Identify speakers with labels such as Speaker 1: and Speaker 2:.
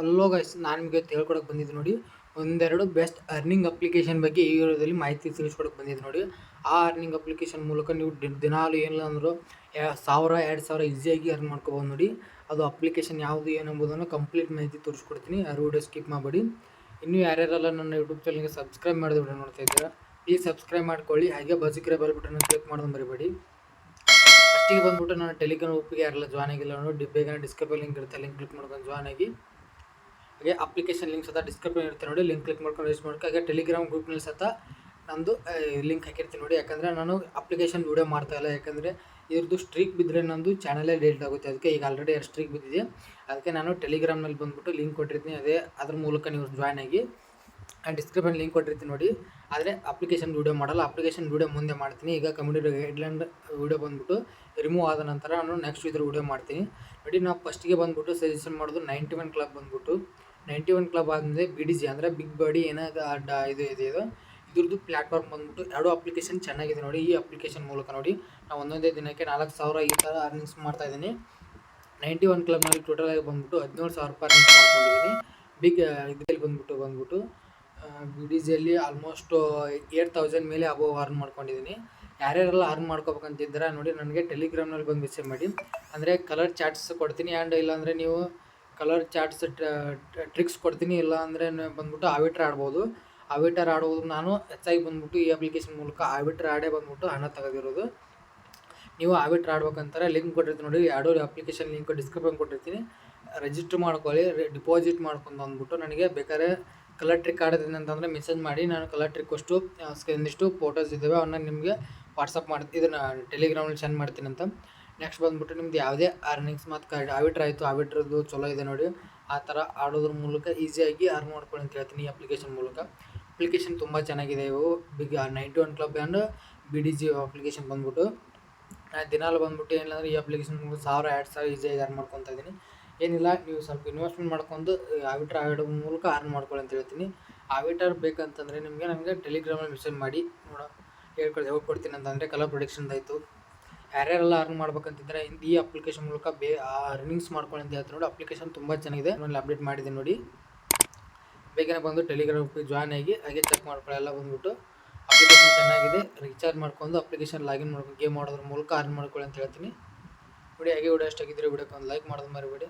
Speaker 1: ಅಲ್ಲೋ ಗೈಸ್ ನಾನು ನಿಮಗೆ ಹೇಳ್ಕೊಡಕ್ಕೆ ಬಂದಿದ್ದು ನೋಡಿ, ಒಂದೆರಡು ಬೆಸ್ಟ್ ಅರ್ನಿಂಗ್ ಅಪ್ಲಿಕೇಶನ್ ಬಗ್ಗೆ ಈ ವಿಡಿಯೋದಲ್ಲಿ ಮಾಹಿತಿ ತಿಳಿಸ್ಕೊಡಕ್ಕೆ ಬಂದಿದ್ದು ನೋಡಿ. ಆ ಅರ್ನಿಂಗ್ ಅಪ್ಲಿಕೇಶನ್ ಮೂಲಕ ನೀವು ದಿನಾಲು ಏನಿಲ್ಲ ಅಂದರೂ ಸಾವಿರ, ಎರಡು ಸಾವಿರ ಈಸಿಯಾಗಿ ಅರ್ನ್ ಮಾಡ್ಕೋಬೋದು ನೋಡಿ. ಅದು ಅಪ್ಲಿಕೇಶನ್ ಯಾವುದು, ಏನೆಂಬುದನ್ನು ಕಂಪ್ಲೀಟ್ ಮಾಹಿತಿ ತೋರಿಸ್ಕೊಡ್ತೀನಿ. ಯಾರು ವಿಡಿಯೋ ಸ್ಕಿಪ್ ಮಾಡಬೇಡಿ. ಇನ್ನೂ ಯಾರ್ಯಾರೆಲ್ಲ ನನ್ನ ಯೂಟ್ಯೂಬ್ ಚಾನಲ್ಗೆ ಸಬ್ಸ್ಕ್ರೈಬ್ ಮಾಡಿದ ವಿಡಿಯೋ ನೋಡ್ತಾ ಇದ್ದೀರಾ ಪ್ಲೀಸ್ ಸಬ್ಸ್ಕ್ರೈಬ್ ಮಾಡ್ಕೊಳ್ಳಿ. ಹಾಗೆ ಬಜಿಕ್ರೆ ಬೆಲ್ ಬಟನ್ ಕ್ಲಿಕ್ ಮಾಡೋದು ಮರಿಬೇಡಿ ಫಸ್ಟಿಗೆ ಬಂದ್ಬಿಟ್ಟು ನಾನು ಟೆಲಿಗ್ರಾಮ್ ಗ್ರೂಪಿಗೆ ಯಾರೆಲ್ಲ ಜಾಯ್ನ್ ಆಗಿಲ್ಲ ನೋಡಿ ಡಿಬ್ಬೇಗ ಡಿಸ್ಕ್ರಿಪ್ಷನ್ ಲಿಂಕ್ ಇರುತ್ತೆ ಲಿಂಕ್ ಕ್ಲಿಕ್ ಮಾಡ್ಕೊಂಡು ಜಾಯ್ನ್ ಆಗಿ. ಹಾಗೆ ಅಪ್ಲಿಕೇಶನ್ ಲಿಂಕ್ ಸಹ ಡಿಸ್ಕ್ರಿಪ್ಷನ್ ಇರುತ್ತೆ ನೋಡಿ ಲಿಂಕ್ ಕ್ಲಿಕ್ ಮಾಡ್ಕೊಂಡು ಯೂಸ್ ಮಾಡ್ಕೊ. ಹಾಗೆ ಟೆಲಿಗ್ರಾಮ್ ಗ್ರೂಪ್ನಲ್ಲಿ ಸಹ ನಂದು ಲಿಂಕ್ ಹಾಕಿರ್ತೀನಿ ನೋಡಿ. ಯಾಕಂದರೆ ನಾನು ಅಪ್ಲಿಕೇಶನ್ ವೀಡಿಯೋ ಮಾಡ್ತಾ ಇಲ್ಲ. ಯಾಕಂದರೆ ಇವ್ರದ್ದು ಸ್ಟ್ರೀಕ್ ಬಿದ್ದರೆ ನಂದು ಚಾನಲೇ ಡಿಲೀಟ್ ಆಗುತ್ತೆ. ಅದಕ್ಕೆ ಈಗ ಆಲ್ರೆಡಿ ಎರಡು ಸ್ಟ್ರೀಕ್ ಬಿದ್ದಿದೆ. ಅದಕ್ಕೆ ನಾನು ಟೆಲಿಗ್ರಾಮ್ನಲ್ಲಿ ಬಂದುಬಿಟ್ಟು ಲಿಂಕ್ ಕೊಟ್ಟಿರ್ತೀನಿ. ಅದೇ ಅದ್ರ ಮೂಲಕ ನೀವು ಜಾಯ್ನ್ ಆಗಿ ಡಿಸ್ಕ್ರಿಪ್ಷನ್ ಲಿಂಕ್ ಕೊಟ್ಟಿರ್ತೀನಿ ನೋಡಿ. ಆದರೆ ಅಪ್ಲಿಕೇಶನ್ ವೀಡಿಯೋ ಮಾಡಲ್ಲ. ಅಪ್ಲಿಕೇಶನ್ ವೀಡಿಯೋ ಮುಂದೆ ಮಾಡ್ತೀನಿ. ಈಗ ಕಮ್ಯುನಿಟಿ ಹೆಡ್ಲೈನ್ ವೀಡಿಯೋ ಬಂದುಬಿಟ್ಟು ರಿಮೂವ್ ಆದ ನಂತರ ನಾನು ನೆಕ್ಸ್ಟ್ ಇದ್ರ ವೀಡಿಯೋ ಮಾಡ್ತೀನಿ. ನೋಡಿ, ನಾವು ಫಸ್ಟಿಗೆ ಬಂದುಬಿಟ್ಟು ಸಜೆಷನ್ ಮಾಡೋದು ನೈಂಟಿ ಒನ್ ಕ್ಲಾಕ್ ಬಂದ್ಬಿಟ್ಟು ನೈಂಟಿ ಒನ್ ಕ್ಲಬ್ ಆದಮೇಲೆ ಬಿ ಡಿ ಜಿ ಅಂದರೆ ಬಿಗ್ ಬಾಡಿ ಏನಾಗ ಅಡ್ಡ ಇದು ಇದೆ ಇದು, ಇದ್ರದ್ದು ಪ್ಲ್ಯಾಟ್ಫಾರ್ಮ್ ಬಂದ್ಬಿಟ್ಟು ಎರಡು ಅಪ್ಲಿಕೇಶನ್ ಚೆನ್ನಾಗಿದೆ ನೋಡಿ. ಈ ಅಪ್ಲಿಕೇಶನ್ ಮೂಲಕ ನೋಡಿ, ನಾವು ಒಂದೊಂದೇ ದಿನಕ್ಕೆ ನಾಲ್ಕು ಸಾವಿರ ಈ ಥರ ಅರ್ನಿಂಗ್ಸ್ ಮಾಡ್ತಾ ಇದ್ದೀನಿ. ನೈಂಟಿ ಒನ್ ಕ್ಲಬ್ನಲ್ಲಿ ಟೋಟಲ್ ಆಗಿ ಬಂದ್ಬಿಟ್ಟು ಹದಿನೇಳು ಸಾವಿರ ರೂಪಾಯಿ ಅರ್ನಿಂಗ್ಸ್ ಮಾಡ್ಕೊಂಡಿದ್ದೀನಿ. ಬಿಗ್ ಇದ್ರಲ್ಲಿ ಬಂದ್ಬಿಟ್ಟು ಬಂದ್ಬಿಟ್ಟು ಬಿ ಡಿ ಜಿಯಲ್ಲಿ ಆಲ್ಮೋಸ್ಟ್ ಏಟ್ ತೌಸಂಡ್ ಮೇಲೆ ಅಬೋವ್ ಅರ್ನ್ ಮಾಡ್ಕೊಂಡಿದ್ದೀನಿ. ಯಾರ್ಯಾರೆಲ್ಲ ಅರ್ನ್ ಮಾಡ್ಕೋಬೇಕಂತಿದ್ದೀರಾ ನೋಡಿ, ನನಗೆ ಟೆಲಿಗ್ರಾಮ್ನಲ್ಲಿ ಬಂದು ಮೆಸೇಜ್ ಮಾಡಿ. ಅಂದರೆ ಕಲರ್ ಚಾರ್ಟ್ಸ್ ಕೊಡ್ತೀನಿ ಆ್ಯಂಡ್ ಇಲ್ಲಾಂದರೆ ನೀವು ಕಲರ್ ಚಾಟ್ಸ್ ಟ್ರಿಕ್ಸ್ ಕೊಡ್ತೀನಿ, ಇಲ್ಲ ಅಂದರೆ ಬಂದ್ಬಿಟ್ಟು ಆವಿಟ್ರ್ ಆಡ್ಬೋದು. ಆವಿಟರ್ ಆಡೋದು ನಾನು ಹೆಚ್ಚಾಗಿ ಬಂದ್ಬಿಟ್ಟು ಈ ಅಪ್ಲಿಕೇಶನ್ ಮೂಲಕ ಆವಿಟ್ರ್ ಆಡೇ ಬಂದ್ಬಿಟ್ಟು ಹಣ ತೆಗೆದಿರೋದು. ನೀವು ಆವಿಟ್ರ್ ಆಡ್ಬೇಕಂತಾರೆ, ಲಿಂಕ್ ಕೊಟ್ಟಿರ್ತೀನಿ ನೋಡಿ ಎರಡೂ ಅಪ್ಲಿಕೇಶನ್ ಲಿಂಕ್ ಡಿಸ್ಕ್ರಿಪ್ಷನ್ ಕೊಟ್ಟಿರ್ತೀನಿ. ರಿಜಿಸ್ಟರ್ ಮಾಡ್ಕೊಳ್ಳಿ ಡಿಪಾಸಿಟ್ ಮಾಡ್ಕೊಂಡು ಅಂದ್ಬಿಟ್ಟು ನನಗೆ ಬೇಕಾದ್ರೆ ಕಲರ್ ಟ್ರಿಕ್ ಆಡಿದ್ದೀನಿ ಅಂತಂದರೆ ಮೆಸೇಜ್ ಮಾಡಿ, ನಾನು ಕಲರ್ ಟ್ರಿಕ್ ಅಷ್ಟು ಒಂದಿಷ್ಟು ಫೋಟೋಸ್ ಇದ್ದಾವೆ ಅವನ್ನ ನಿಮಗೆ ವಾಟ್ಸಪ್ ಮಾಡ್ತೀನಿ ಇದನ್ನು ಟೆಲಿಗ್ರಾಮಲ್ಲಿ ಸೆಂಡ್ ಮಾಡ್ತೀನಿ ಅಂತ. ನೆಕ್ಸ್ಟ್ ಬಂದ್ಬಿಟ್ಟು ನಿಮ್ದು ಯಾವುದೇ ಅರ್ನಿಂಗ್ಸ್ ಮತ್ತು ಆವಿಟ್ರ್ ಆಯಿತು ಆವಿಟ್ರದ್ದು ಚಲೋ ಇದೆ ನೋಡಿ. ಆ ಥರ ಆಡೋದ್ರ ಮೂಲಕ ಈಸಿಯಾಗಿ ಅರ್ನ್ ಮಾಡ್ಕೊಳ್ಳಿ ಅಂತ ಹೇಳ್ತೀನಿ ಈ ಅಪ್ಲಿಕೇಶನ್ ಮೂಲಕ. ಅಪ್ಲಿಕೇಶನ್ ತುಂಬ ಚೆನ್ನಾಗಿದೆ ಇವು. Big ninety one club and B D G application ಬಂದ್ಬಿಟ್ಟು. ನಾನು ದಿನಾಲು ಬಂದ್ಬಿಟ್ಟು ಏನಿಲ್ಲ ಈ ಅಪ್ಲಿಕೇಶನ್ ಸಾವಿರ, ಎರಡು ಸಾವಿರ ಈಸಿಯಾಗಿ ಅರ್ನ್ ಮಾಡ್ಕೊತಾ ಇದ್ದೀನಿ. ಏನಿಲ್ಲ, ನೀವು ಸ್ವಲ್ಪ ಇನ್ವೆಸ್ಟ್ಮೆಂಟ್ ಮಾಡ್ಕೊಂಡು ಆವಿಟರ್ ಆಡೋ ಮೂಲಕ ಅರ್ನ್ ಮಾಡ್ಕೊಳ್ಳಿ ಅಂತ ಹೇಳ್ತೀನಿ. ಆವಿಟರ್ ಬೇಕಂತಂದರೆ ನಿಮಗೆ ನನಗೆ ಟೆಲಿಗ್ರಾಮಲ್ಲಿ ಮೆಸೇಜ್ ಮಾಡಿ. ನೋಡೋ ಹೇಳ್ಕೊಡಿ ಹೇಳ್ಕೊಡ್ತೀನಿ ಅಂತಂದರೆ ಕಲರ್ ಪ್ರೊಡಕ್ಷನ್ದಾಯಿತು ಯಾರ್ಯಾರೆಲ್ಲ ಅರ್ನ್ ಮಾಡ್ಬೇಕಂತಿದ್ರೆ ಈ ಅಪ್ಲಿಕೇಶನ್ ಮೂಲಕ ಬೇ ಅರ್ನಿಂಗ್ಸ್ ಮಾಡ್ಕೊಳ್ಳಿ ಅಂತ ಹೇಳ್ತೀನಿ ನೋಡಿ ಅಪ್ಲಿಕೇಶನ್ ತುಂಬ ಚೆನ್ನಾಗಿದೆ. ನಾನು ಅಪ್ಡೇಟ್ ಮಾಡಿದೆ ನೋಡಿ. ಬೇಗನೆ ಬಂದು ಟೆಲಿಗ್ರಾಮ್ ಜಾಯ್ನ್ ಆಗಿ, ಹಾಗೆ ಚೆಕ್ ಮಾಡ್ಕೊಳ್ಳಿ, ಎಲ್ಲ ಬಂದ್ಬಿಟ್ಟು ಅಪ್ಲಿಕೇಶನ್ ಚೆನ್ನಾಗಿದೆ. ರೀಚಾರ್ಜ್ ಮಾಡ್ಕೊಂಡು ಅಪ್ಲಿಕೇಶನ್ ಲಾಗಿನ್ ಮಾಡ್ಕೊಂಡು ಗೇಮ್ ಆಡೋದ್ರ ಮೂಲಕ ಅರ್ನ್ ಮಾಡ್ಕೊಳ್ಳಿ ಅಂತ ಹೇಳ್ತೀನಿ. ನೋಡಿ, ಹಾಗೆ ವಿಡಿಯೋ ಎಷ್ಟಾಗಿದ್ದರೆ ವಿಡಿಯೋಕ್ಕೆ ಒಂದು ಲೈಕ್ ಮಾಡೋದು ಮರಿಬೇಡಿ.